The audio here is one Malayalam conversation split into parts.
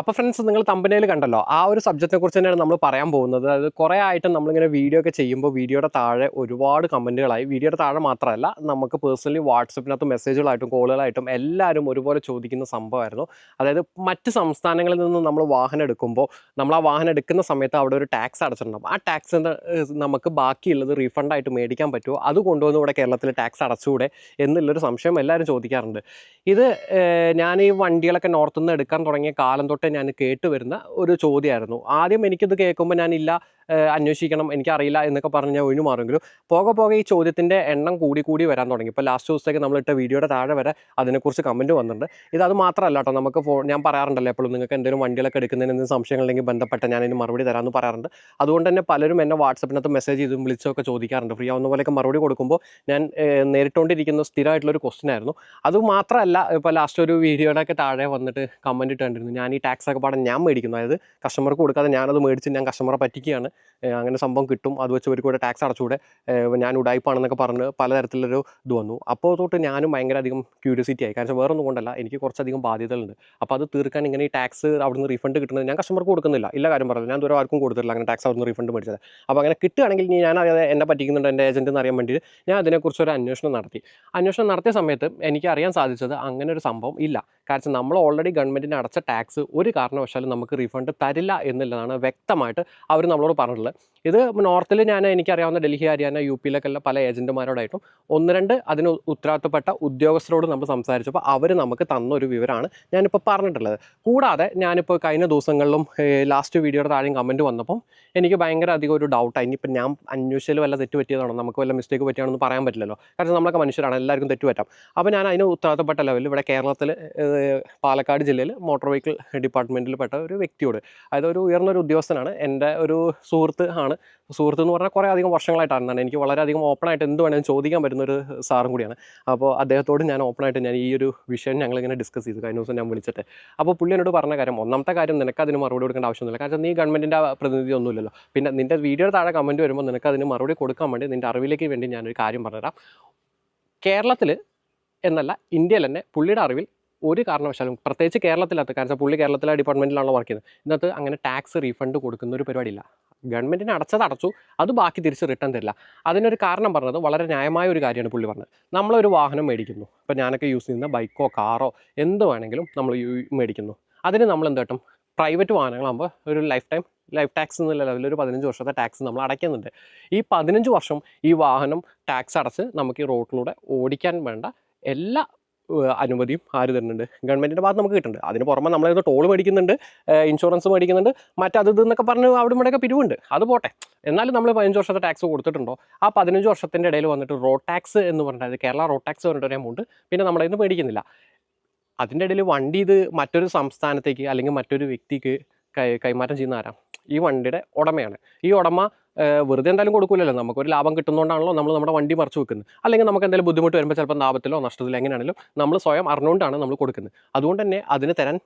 അപ്പോൾ ഫ്രണ്ട്സ് നിങ്ങൾ തമ്പനയിൽ കണ്ടല്ലോ. ആ ഒരു സബ്ജക്റ്റിനെ കുറിച്ച് തന്നെയാണ് നമ്മൾ പറയാൻ പോകുന്നത്. അതായത് കുറേ ആയിട്ട് നമ്മളിങ്ങനെ വീഡിയോ ഒക്കെ ചെയ്യുമ്പോൾ വീഡിയോയുടെ താഴെ ഒരുപാട് കമന്റുകളായി വീഡിയോയുടെ താഴെ മാത്രമല്ല നമുക്ക് പേഴ്സണലി വാട്സപ്പിനകത്ത് മെസ്സേജുകളായിട്ടും കോളുകളായിട്ടും എല്ലാവരും ഒരുപോലെ ചോദിക്കുന്ന സംഭവമായിരുന്നു. അതായത് മറ്റ് സംസ്ഥാനങ്ങളിൽ നിന്ന് നമ്മൾ വാഹനം എടുക്കുമ്പോൾ നമ്മൾ ആ വാഹനം എടുക്കുന്ന സമയത്ത് അവിടെ ഒരു ടാക്സ് അടച്ചിട്ടുണ്ടാവും. ആ ടാക്സ് നമുക്ക് ബാക്കിയുള്ളത് റീഫണ്ടായിട്ട് മേടിക്കാൻ പറ്റുമോ? അത് കൊണ്ടുവന്ന് ഇവിടെ കേരളത്തിൽ ടാക്സ് അടച്ചുകൂടെ എന്നുള്ളൊരു സംശയം എല്ലാവരും ചോദിക്കാറുണ്ട്. ഇത് ഞാൻ ഈ വണ്ടികളൊക്കെ നോർത്തുനിന്ന് എടുക്കാൻ തുടങ്ങിയ കാലം തൊട്ടേ ഞാൻ കേട്ടുവരുന്ന ഒരു ചോദ്യമായിരുന്നു. ആദ്യം എനിക്കിത് കേൾക്കുമ്പോൾ ഞാനില്ല അന്വേഷിക്കണം എനിക്കറിയില്ല എന്നൊക്കെ പറഞ്ഞ് ഞാൻ ഒഴിഞ്ഞു മാറുമെങ്കിലും പോകെ പോകെ ഈ ചോദ്യത്തിന്റെ എണ്ണം കൂടി കൂടി വരാൻ തുടങ്ങി. ഇപ്പോൾ ലാസ്റ്റ് ദിവസത്തേക്ക് നമ്മളിട്ട വീഡിയോയുടെ താഴെ വരെ അതിനെക്കുറിച്ച് കമന്റ് വന്നിട്ടുണ്ട്. ഇത് അത് മാത്രമല്ല കേട്ടോ നമുക്ക് ഫോ ഞാൻ പറയാറുണ്ടല്ലോ എപ്പോഴും നിങ്ങൾക്ക് എന്തെങ്കിലും വണ്ടികളൊക്കെ എടുക്കുന്നതിന് എന്തെങ്കിലും സംശയങ്ങളുണ്ടെങ്കിൽ ബന്ധപ്പെട്ട ഞാൻ അതിന് മറുപടി തരാമെന്ന് പറയാറുണ്ട്. അതുകൊണ്ട് തന്നെ പലരും എന്നെ വാട്സപ്പിനകത്ത് മെസ്സേജ് ചെയ്തും വിളിച്ചൊക്കെ ചോദിക്കാറുണ്ട്. ഫ്രീ ആവുന്ന പോലെയൊക്കെ മറുപടി കൊടുക്കുമ്പോൾ ഞാൻ നേരിട്ടുകൊണ്ടിരിക്കുന്ന സ്ഥിരമായിട്ടുള്ളൊരു ക്വസ്റ്റ്യൻ ആയിരുന്നു. അത് മാത്രമല്ല ഇപ്പോൾ ലാസ്റ്റ് ഒരു വീഡിയോയുടെ ഒക്കെ താഴെ വന്നിട്ട് കമന്റ് ഇട്ടുകൊണ്ടിരുന്നു. ഞാൻ ഈ ടാക്സ് ഒക്കെ പാടാൻ ഞാൻ മേടിക്കുന്നു. അതായത് കസ്റ്റമർക്ക് കൊടുക്കാതെ ഞാനത് മേടിച്ച് ഞാൻ കസ്റ്റമറെ പറ്റിക്കുകയാണ്. അങ്ങനെ സംഭവം കിട്ടും. അത് വെച്ച് ഒരു കൂടെ ടാക്സ് അടച്ചുകൂടെ. ഞാൻ ഉടായ്പാണെന്നൊക്കെ പറഞ്ഞ് പലതരത്തിലൊരു ഇത് വന്നു. അപ്പോൾ തൊട്ട് ഞാനും ഭയങ്കര അധികം ക്യൂരിയോസിറ്റി ആയി കാരണം വേറൊന്നും കൊണ്ടല്ല. എനിക്ക് കുറച്ചധികം ബാധ്യതകളുണ്ട്. അപ്പോൾ അത് തീർക്കാൻ ഇങ്ങനെ ഈ ടാക്സ് അവിടുന്ന് റീഫണ്ട് കിട്ടുന്നത് ഞാൻ കസ്റ്റമർക്ക് കൊടുക്കുന്നില്ല. ഇല്ല കാര്യം പറഞ്ഞു ഞാൻ ദൂരം ആർക്കും കൊടുത്തില്ല അങ്ങനെ ടാക്സ് അവിടുന്ന് റീഫണ്ട് മേടിച്ചത്. അപ്പോൾ അങ്ങനെ കിട്ടുകയാണെങ്കിൽ ഞാൻ എന്നെ പറ്റിക്കുന്നുണ്ട്. എന്റെ ഏജന്റ് എന്ന് അറിയാൻ വേണ്ടിയിട്ട് ഞാൻ അതിനെക്കുറിച്ച് ഒരു അന്വേഷണം നടത്തി. അന്വേഷണം നടത്തിയ സമയത്ത് എനിക്ക് അറിയാൻ സാധിച്ചത് അങ്ങനെ ഒരു സംഭവം ഇല്ല. കാരണം നമ്മൾ ഓൾറെഡി ഗവൺമെന്റിന് അടച്ച ടാക്സ് ഒരു കാരണവശാലും നമുക്ക് റീഫണ്ട് തരില്ല എന്നുള്ളതാണ് വ്യക്തമായിട്ട് അവർ നമ്മളോട് പറഞ്ഞിട്ടുള്ളത്. ഇത് നോർത്തിൽ ഞാൻ എനിക്കറിയാവുന്ന ഡൽഹി ഹരിയാന യു പിയിലൊക്കെ ഉള്ള പല ഏജന്റുമാരോടായിട്ടും ഒന്ന് രണ്ട് അതിന് ഉത്തരവാദിത്തപ്പെട്ട ഉദ്യോഗസ്ഥരോട് നമ്മൾ സംസാരിച്ചപ്പോൾ അവർ നമുക്ക് തന്ന ഒരു വിവരമാണ് ഞാനിപ്പോൾ പറഞ്ഞിട്ടുള്ളത്. കൂടാതെ ഞാനിപ്പോൾ കഴിഞ്ഞ ദിവസങ്ങളിലും ലാസ്റ്റ് വീഡിയോയുടെ താഴെയും കമന്റ് വന്നപ്പം എനിക്ക് ഭയങ്കര അധികം ഒരു ഡൗട്ടായി ഇനിയിപ്പോൾ ഞാൻ അന്വേഷിച്ചാൽ വല്ല തെറ്റ് പറ്റിയതാണോ? നമുക്ക് വല്ല മിസ്റ്റേക്ക് പറ്റിയാണെന്ന് പറയാൻ പറ്റില്ലല്ലോ. കാരണം നമ്മളൊക്കെ മനുഷ്യരാണ് എല്ലാവർക്കും തെറ്റ് പറ്റാം. അപ്പോൾ ഞാൻ അതിന് ഉത്തരവാദിത്തപ്പെട്ട ലെവലിൽ ഇവിടെ കേരളത്തിൽ പാലക്കാട് ജില്ലയിൽ മോട്ടോർ വെഹിക്കിൾ ഡിപ്പാർട്ട്മെന്റിൽ പെട്ട ഒരു വ്യക്തിയോട് അതായത് ഒരു ഉയർന്നൊരു ഉദ്യോഗസ്ഥനാണ് എന്റെ ഒരു സുഹൃത്ത് ആണ്. സുഹൃത്ത് എന്ന് പറഞ്ഞാൽ കുറേ അധികം വർഷങ്ങളായിട്ടാണ് എനിക്ക് വളരെയധികം ഓപ്പണായിട്ട് എന്ത് വേണമെങ്കിലും ചോദിക്കാൻ പറ്റുന്ന ഒരു സാറും കൂടിയാണ്. അപ്പോൾ അദ്ദേഹത്തോട് ഞാൻ ഓപ്പണായിട്ട് ഞാൻ ഈ ഒരു വിഷയം ഞങ്ങളിങ്ങനെ ഡിസ്കസ് ചെയ്തു. കഴിഞ്ഞ ദിവസം ഞാൻ വിളിച്ചിട്ട്. അപ്പോൾ പുള്ളി എന്നോട് പറഞ്ഞ കാര്യം ഒന്നാമത്തെ കാര്യം നിനക്ക് അതിന് മറുപടി കൊടുക്കേണ്ട ആവശ്യമൊന്നുമില്ല കാരണം നീ ഗവൺമെന്റിന്റെ പ്രതിനിധി ഒന്നുമില്ലല്ലോ. പിന്നെ നിന്റെ വീഡിയോയുടെ താഴെ കമന്റ് വരുമ്പോൾ നിനക്ക് അതിന് മറുപടി കൊടുക്കാൻ വേണ്ടി നിന്റെ അറിവിലേക്ക് വേണ്ടി ഞാനൊരു കാര്യം പറഞ്ഞുതരാം. കേരളത്തിൽ എന്നല്ല ഇന്ത്യയിൽ തന്നെ പുള്ളിയുടെ അറിവിൽ ഒരു കാരണവശാലും പ്രത്യേകിച്ച് കേരളത്തിലകത്ത് കാരണം പുള്ളി കേരളത്തിലെ ഡിപ്പാർട്ട്മെന്റിലാണല്ലോ വർക്ക് ചെയ്യുന്നത്. ഇന്നത്തെ അങ്ങനെ ടാക്സ് റീഫണ്ട് കൊടുക്കുന്ന ഒരു പരിപാടിയില്ല. ഗവൺമെന്റിന് അടച്ചത് അടച്ചു അത് ബാക്കി തിരിച്ച് റിട്ടേൺ തരില്ല. അതിനൊരു കാരണം പറഞ്ഞത് വളരെ ന്യായമായ ഒരു കാര്യമാണ് പുള്ളി പറഞ്ഞത്. നമ്മളൊരു വാഹനം മേടിക്കുന്നു. ഇപ്പോൾ ഞാനൊക്കെ യൂസ് ചെയ്യുന്ന ബൈക്കോ കാറോ എന്ത് വേണമെങ്കിലും നമ്മൾ മേടിക്കുന്നു. അതിന് നമ്മൾ എന്ത് കിട്ടും? പ്രൈവറ്റ് വാഹനങ്ങളാകുമ്പോൾ ഒരു ലൈഫ് ടൈം ലൈഫ് ടാക്സ് എന്നുള്ള ലെവലിൽ ഒരു പതിനഞ്ച് വർഷത്തെ ടാക്സ് നമ്മൾ അടയ്ക്കുന്നുണ്ട്. ഈ പതിനഞ്ച് വർഷം ഈ വാഹനം ടാക്സ് അടച്ച് നമുക്ക് ഈ റോഡിലൂടെ ഓടിക്കാൻ വേണ്ട എല്ലാ അനുമതിയും ആര് തരുന്നുണ്ട്? ഗവൺമെന്റിന്റെ ഭാഗത്ത് നമുക്ക് കിട്ടുന്നുണ്ട്. അതിന് പുറമെ നമ്മളത് ടോൾ മേടിക്കുന്നുണ്ട് ഇൻഷുറൻസ് മേടിക്കുന്നുണ്ട് മറ്റത് എന്നൊക്കെ പറഞ്ഞ് അവിടെ ഇവിടെയൊക്കെ പിരിവുണ്ട്. അത് പോട്ടെ. എന്നാലും നമ്മൾ പതിനഞ്ച് വർഷത്തെ ടാക്സ് കൊടുത്തിട്ടുണ്ടോ? ആ പതിനഞ്ച് വർഷത്തിന്റെ ഇടയിൽ വന്നിട്ട് റോഡ് ടാക്സ് എന്ന് പറഞ്ഞിട്ട് കേരള റോഡ് ടാക്സ് പറഞ്ഞിട്ട് ഒരു എമൗണ്ട് പിന്നെ നമ്മുടെ ഇന്ന് മേടിക്കുന്നില്ല. അതിന്റെ ഇടയിൽ വണ്ടി ഇത് മറ്റൊരു സംസ്ഥാനത്തേക്ക് അല്ലെങ്കിൽ മറ്റൊരു വ്യക്തിക്ക് കൈമാറ്റം ചെയ്യുന്ന ആരാ? ഈ വണ്ടിയുടെ ഉടമയാണ്. ഈ ഉടമ വെറുതെ എന്തായാലും കൊടുക്കില്ലല്ലോ നമുക്കൊരു ലാഭം കിട്ടുന്നതുകൊണ്ടാണല്ലോ നമ്മൾ നമ്മുടെ വണ്ടി മറിച്ച് വെക്കുന്നത്. അല്ലെങ്കിൽ നമുക്ക് എന്തെങ്കിലും ബുദ്ധിമുട്ട് വരുമ്പോൾ ചിലപ്പോൾ ലാഭത്തിലോ നഷ്ടത്തിലോ എങ്ങനെയാണെങ്കിലും നമ്മൾ സ്വയം അറിഞ്ഞുകൊണ്ടാണ് നമ്മൾ കൊടുക്കുന്നത്. അതുകൊണ്ട് തന്നെ അതിന് തരാൻ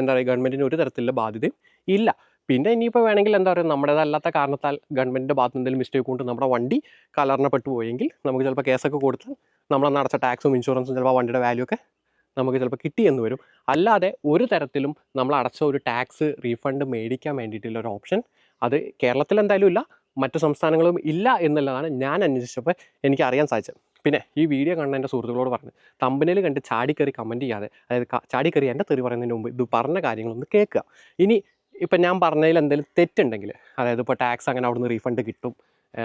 എന്താ പറയുക ഗവൺമെന്റിന് ഒരു തരത്തിലുള്ള ബാധ്യതയും ഇല്ല. പിന്നെ ഇനിയിപ്പോൾ വേണമെങ്കിൽ എന്താ പറയുക നമ്മുടേതല്ലാത്ത കാരണത്താൽ ഗവൺമെന്റിന്റെ ഭാഗത്ത് എന്തെങ്കിലും മിസ്റ്റേക്ക് കൊണ്ട് നമ്മുടെ വണ്ടി കലർന്നപ്പെട്ടു പോയെങ്കിൽ നമുക്ക് ചിലപ്പോൾ കേസൊക്കെ കൊടുത്ത് നമ്മളന്ന് അടച്ച ടാക്സും ഇൻഷുറൻസും ചിലപ്പോൾ വണ്ടിയുടെ വാല്യൂ ഒക്കെ നമുക്ക് ചിലപ്പോൾ കിട്ടിയെന്ന് വരും. അല്ലാതെ ഒരു തരത്തിലും നമ്മൾ അടച്ച ഒരു ടാക്സ് റീഫണ്ട് മേടിക്കാൻ വേണ്ടിയിട്ടുള്ള ഒരു ഓപ്ഷൻ അത് കേരളത്തിൽ എന്തായാലും ഇല്ല. മറ്റു സംസ്ഥാനങ്ങളും ഇല്ല എന്നുള്ളതാണ് ഞാൻ അന്വേഷിച്ചപ്പോൾ എനിക്ക് അറിയാൻ സാധിച്ചത്. പിന്നെ ഈ വീഡിയോ കണ്ട എന്റെ സുഹൃത്തുക്കളോട് പറഞ്ഞു തമ്പനിൽ കണ്ട് ചാടിക്കറി കമന്റ് ചെയ്യാതെ അതായത് ചാടിക്കറി എന്റെ തെറി പറയുന്നതിന് മുമ്പ് ഇത് പറഞ്ഞ കാര്യങ്ങളൊന്ന് കേൾക്കുക. ഇനി ഇപ്പം ഞാൻ പറഞ്ഞതിൽ എന്തെങ്കിലും തെറ്റുണ്ടെങ്കിൽ അതായത് ഇപ്പോൾ ടാക്സ് അങ്ങനെ അവിടുന്ന് റീഫണ്ട് കിട്ടും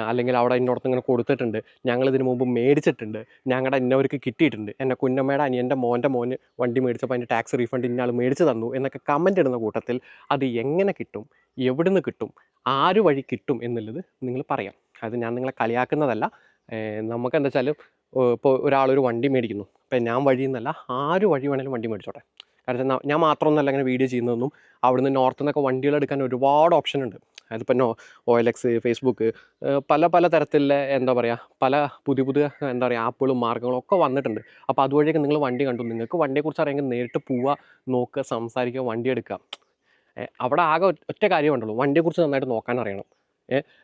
അല്ലെങ്കിൽ അവിടെ ഇന്നോടത്ത് ഇങ്ങനെ കൊടുത്തിട്ടുണ്ട് ഞങ്ങൾ ഇതിനു മുമ്പ് മേടിച്ചിട്ടുണ്ട് ഞങ്ങളുടെ ഇന്നവർക്ക് കിട്ടിയിട്ടുണ്ട് എന്റെ കുഞ്ഞമ്മയുടെ അനിയന്റെ മോന്റെ മോന് വണ്ടി മേടിച്ചപ്പോൾ അതിന്റെ ടാക്സ് റീഫണ്ട് ഇന്നയാൾ മേടിച്ച് തന്നു എന്നൊക്കെ കമന്റ് ഇടുന്ന കൂട്ടത്തിൽ അത് എങ്ങനെ കിട്ടും എവിടുന്ന് കിട്ടും ആര് വഴി കിട്ടും എന്നുള്ളത് നിങ്ങൾ പറയാം. അത് ഞാൻ നിങ്ങളെ കളിയാക്കുന്നതല്ല. നമുക്ക് എന്താ വെച്ചാൽ ഇപ്പോൾ ഒരാളൊരു വണ്ടി മേടിക്കുന്നു. ഇപ്പം ഞാൻ വഴി എന്നല്ല ആര് വഴി വേണേലും വണ്ടി മേടിച്ചോട്ടെ. കാരണം ഞാൻ മാത്രമൊന്നുമല്ല അങ്ങനെ വീഡിയോ ചെയ്യുന്നതൊന്നും അവിടുന്ന് നോർത്ത് നിന്നൊക്കെ വണ്ടികൾ എടുക്കാൻ ഒരുപാട് ഓപ്ഷൻ ഉണ്ട്. അതിപ്പോൾ നോ എക്സ് ഫേസ്ബുക്ക് പല പല തരത്തിലുള്ള എന്താ പറയുക പല പുതിയ പുതിയ എന്താ പറയുക ആപ്പുകളും മാർഗങ്ങളും ഒക്കെ വന്നിട്ടുണ്ട്. അപ്പോൾ അതുവഴിയൊക്കെ നിങ്ങൾ വണ്ടി കണ്ടു. നിങ്ങൾക്ക് വണ്ടിയെക്കുറിച്ച് അറിയാമെങ്കിൽ നേരിട്ട് പോവുക നോക്കുക സംസാരിക്കുക വണ്ടി എടുക്കുക. അവിടെ ആകെ ഒറ്റ- കാര്യമുണ്ടല്ലോ വണ്ടിയെക്കുറിച്ച് നന്നായിട്ട് നോക്കാൻ അറിയണം.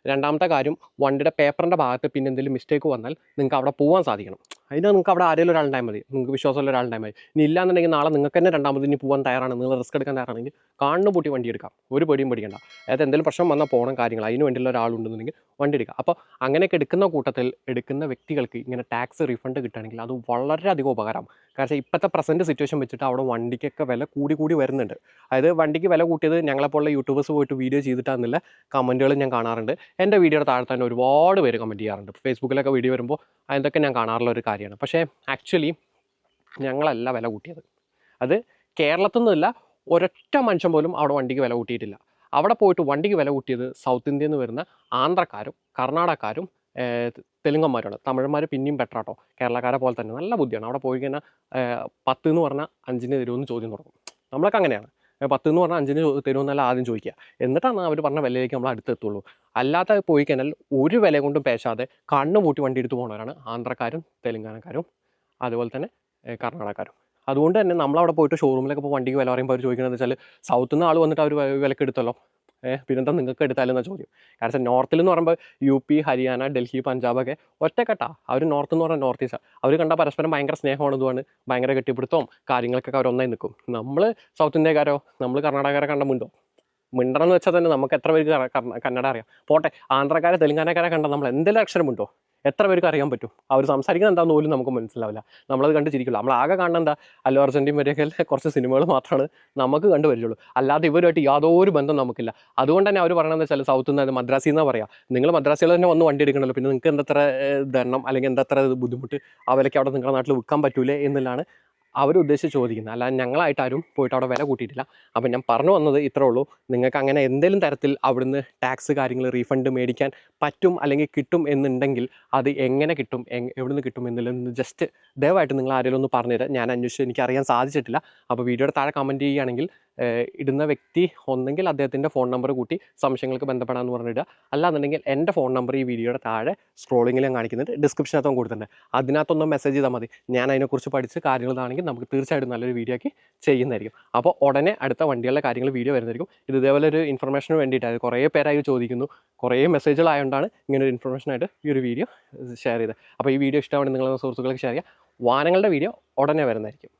രണ്ടാമത്തെ കാര്യം വണ്ടിയുടെ പേപ്പറിന്റെ ഭാഗത്ത് പിന്നെ എന്തെങ്കിലും മിസ്റ്റേക്ക് വന്നാൽ നിങ്ങൾക്ക് അവിടെ പോകാൻ സാധിക്കണം. അതിന് നിങ്ങൾക്ക് അവിടെ ആരെങ്കിലും ഒരാളുണ്ടായാൽ മതി. നിങ്ങൾക്ക് വിശ്വാസമുള്ള ഒരാളുണ്ടായാൽ മതി. ഇനി ഇല്ലാന്നുണ്ടെങ്കിൽ നാളെ നിങ്ങൾക്ക് തന്നെ രണ്ടാമത് ഇനി പോകാൻ തയ്യാറാണ്. നിങ്ങൾ റിസ്ക് എടുക്കാൻ തയ്യാറാണെങ്കിൽ കാണുന്ന പൂട്ടി വണ്ടി എടുക്കാം. ഒരു പേടിയും പേടിക്കണ്ട. അതായത് എന്തെങ്കിലും പ്രശ്നം വന്നാൽ പോകണം കാര്യങ്ങൾ. അതിന് വേണ്ടിയുള്ള ഒരാളുണ്ടെന്നുണ്ടെങ്കിൽ വണ്ടി എടുക്കുക അപ്പോൾ അങ്ങനെയൊക്കെ എടുക്കുന്ന കൂട്ടത്തിൽ എടുക്കുന്ന വ്യക്തികൾക്ക് ഇങ്ങനെ ടാക്സ് റീഫണ്ട് കിട്ടുകയാണെങ്കിൽ അത് വളരെയധികം ഉപകാരം കാരണം ഇപ്പോഴത്തെ പ്രസന്റ് സിറ്റുവേഷൻ വെച്ചിട്ട് അവിടെ വണ്ടിക്കൊക്കെ വില കൂടി കൂടി വരുന്നുണ്ട്. അതായത് വണ്ടിക്ക് വില കൂട്ടിയത് ഞങ്ങളെപ്പോലുള്ള യൂട്യൂബേഴ്സ് പോയിട്ട് വീഡിയോ ചെയ്തിട്ടാന്നില്ല കമന്റുകൾ ഞാൻ കാണാറുണ്ട്. എന്റെ വീഡിയോയുടെ താഴെ തന്നെ ഒരുപാട് പേര് കമന്റ് ചെയ്യാറുണ്ട്. ഫേസ്ബുക്കിലൊക്കെ വീഡിയോ വരുമ്പോൾ അതൊക്കെ ഞാൻ കാണാറുള്ള ഒരു കാര്യമാണ്. പക്ഷേ ആക്ച്വലി ഞങ്ങളല്ല വില കൂട്ടിയത്. അത് കേരളത്തിൽ നിന്നല്ല ഒരൊറ്റ മനുഷ്യൻ പോലും അവിടെ വണ്ടിക്ക് വില കൂട്ടിയിട്ടില്ല. അവിടെ പോയിട്ട് വണ്ടിക്ക് വില കൂട്ടിയത് സൗത്ത് ഇന്ത്യയിൽ നിന്ന് വരുന്ന ആന്ധ്രക്കാരും കർണാടകക്കാരും തെലുങ്കന്മാരാണ് തമിഴന്മാർ പിന്നെയും ബെറ്റർ ആട്ടോ. കേരളക്കാരെ പോലെ തന്നെ. നല്ല ബുദ്ധിയാണ്. അവിടെ പോയി കഴിഞ്ഞാൽ പത്ത് എന്ന് പറഞ്ഞാൽ അഞ്ചിന് തരുമെന്ന് ചോദ്യം തുടങ്ങും. നമ്മളൊക്കെ അങ്ങനെയാണ്. പത്ത് എന്ന് പറഞ്ഞാൽ അഞ്ചിന് തരുമെന്നല്ല ആദ്യം ചോദിക്കുക എന്നിട്ടാണ് അവർ പറഞ്ഞ വിലയിലേക്ക് നമ്മൾ അടുത്തെത്തുള്ളൂ. അല്ലാതെ പോയി കഴിഞ്ഞാൽ ഒരു വില കൊണ്ടും പേശാതെ കണ്ണ് പൂട്ടി വണ്ടി എടുത്ത് പോകുന്നവരാണ് ആന്ധ്രക്കാരും തെലുങ്കാനക്കാരും അതുപോലെ തന്നെ കർണാടകക്കാരും. അതുകൊണ്ട് തന്നെ നമ്മളവിടെ പോയിട്ട് ഷോറൂമിലൊക്കെ ഇപ്പോൾ വണ്ടിക്ക് വില പറയുമ്പോൾ അവർ ചോദിക്കുന്നത് വെച്ചാൽ സൗത്തിൽ നിന്ന് ആൾ വന്നിട്ട് അവർ വിലക്ക് എടുത്തല്ലോ ഏഹ് പിന്നെന്താ നിങ്ങൾക്ക് എടുത്താലെന്ന ചോദ്യം? കാരണം നോർത്തിൽ എന്ന് പറയുമ്പോൾ യു പി ഹരിയാന ഡൽഹി പഞ്ചാബ് ഒക്കെ ഒറ്റക്കെട്ടാ. അവർ നോർത്ത് എന്ന് പറഞ്ഞാൽ നോർത്ത് ഈസ്റ്റ് അവർ കണ്ട പരസ്പരം ഭയങ്കര സ്നേഹമാണ് ഇതുമാണ് ഭയങ്കര കെട്ടിപ്പിടുത്തവും കാര്യങ്ങളൊക്കെ അവർ ഒന്നായി നിൽക്കും നമ്മൾ സൗത്ത് ഇന്ത്യക്കാരോ? നമ്മൾ കർണാടകക്കാരെ കണ്ട മുണ്ടോ? മിണ്ടണം എന്ന് വെച്ചാൽ തന്നെ നമുക്ക് എത്ര പേർക്ക് കന്നഡ അറിയാം. പോട്ടെ ആന്ധ്രക്കാരെ തെലുങ്കാനക്കാരെ കണ്ടാൽ നമ്മൾ എന്തെങ്കിലും അക്ഷരമുണ്ടോ എത്ര പേർക്ക് അറിയാൻ പറ്റും? അവർ സംസാരിക്കുന്ന എന്താണെന്ന് പോലും നമുക്ക് മനസ്സിലാവില്ല. നമ്മളത് കണ്ട് ചിരിക്കില്ല നമ്മൾ ആകെ കാണുന്ന എന്താ? അല്ലു അർജന്റീൻ വരെയൊക്കെ കുറച്ച് സിനിമകൾ മാത്രമാണ് നമുക്ക് കണ്ടു വരുള്ളൂ അല്ലാതെ ഇവരുമായിട്ട് യാതൊരു ബന്ധം നമുക്കില്ല. അതുകൊണ്ട് തന്നെ അവർ പറയണമെന്ന് വെച്ചാൽ സൗത്ത് നിന്ന് മദ്രാസിൽ നിന്നാണ് പറയാം. നിങ്ങൾ മദ്രാസിൽ തന്നെ വന്ന് വണ്ടി എടുക്കണമല്ലോ പിന്നെ നിങ്ങൾക്ക് എന്തത്ര ദണ്ണം അല്ലെങ്കിൽ എന്തത്ര ബുദ്ധിമുട്ട് ആ വിലയ്ക്ക് അവിടെ നിങ്ങളുടെ നാട്ടിൽ വിൽക്കാൻ പറ്റൂലേ എന്നുള്ളതാണ് അവർ ഉദ്ദേശിച്ച് ചോദിക്കുന്നത്. അല്ലാതെ ഞങ്ങളായിട്ട് ആരും പോയിട്ട് അവിടെ വില കൂട്ടിയിട്ടില്ല. അപ്പം ഞാൻ പറഞ്ഞു വന്നത് ഇത്രേ ഉള്ളൂ. നിങ്ങൾക്ക് അങ്ങനെ എന്തെങ്കിലും തരത്തിൽ അവിടുന്ന് ടാക്സ് കാര്യങ്ങൾ റീഫണ്ട് മേടിക്കാൻ പറ്റും അല്ലെങ്കിൽ കിട്ടും എന്നുണ്ടെങ്കിൽ അത് എങ്ങനെ കിട്ടും എവിടുന്ന് കിട്ടും എന്നുള്ളത് ജസ്റ്റ് ദയവായിട്ട് നിങ്ങൾ ആരെങ്കിലും ഒന്ന് പറഞ്ഞുതരാം ഞാൻ അന്വേഷിച്ച് എനിക്കറിയാൻ സാധിച്ചിട്ടില്ല. അപ്പോൾ വീഡിയോയുടെ താഴെ കമന്റ് ചെയ്യുകയാണെങ്കിൽ ഇടുന്ന വ്യക്തി ഒന്നെങ്കിൽ അദ്ദേഹത്തിന്റെ ഫോൺ നമ്പർ കൂട്ടി സംശയങ്ങൾക്ക് ബന്ധപ്പെടാമെന്ന് പറഞ്ഞിടുക. അല്ലാന്നുണ്ടെങ്കിൽ എന്റെ ഫോൺ നമ്പർ ഈ വീഡിയോയുടെ താഴെ സ്ക്രോളിങ്ങിൽ ഞാൻ കാണിക്കുന്നുണ്ട്. ഡിസ്ക്രിപ്ഷനകത്തും കൊടുത്തിട്ടുണ്ട്. അതിനകത്തൊന്ന് മെസ്സേജ് ചെയ്താൽ മതി. ഞാൻ അതിനെക്കുറിച്ച് പഠിച്ച് കാര്യങ്ങളാണെങ്കിൽ നമുക്ക് തീർച്ചയായിട്ടും നല്ലൊരു വീഡിയോ ആക്കി ചെയ്യുന്നതായിരിക്കും. അപ്പോൾ ഉടനെ അടുത്ത വണ്ടികളുടെ കാര്യങ്ങൾ വീഡിയോ വരുന്നതായിരിക്കും. ഇത് ഇതേപോലെ ഒരു ഇൻഫർമേഷന് വേണ്ടിയിട്ടാണ് കുറേ പേരായി ചോദിക്കുന്നു. കുറേ മെസ്സേജുകളായതുകൊണ്ടാണ് ഇങ്ങനൊരു ഇൻഫർമേഷനായിട്ട് ഈ ഒരു വീഡിയോ ഷെയർ ചെയ്തത്. അപ്പോൾ ഈ വീഡിയോ ഇഷ്ടമാണ് നിങ്ങളുടെ സുഹൃത്തുക്കൾക്ക് ഷെയർ ചെയ്യുക. വാഹനങ്ങളുടെ വീഡിയോ ഉടനെ വരുന്നതായിരിക്കും.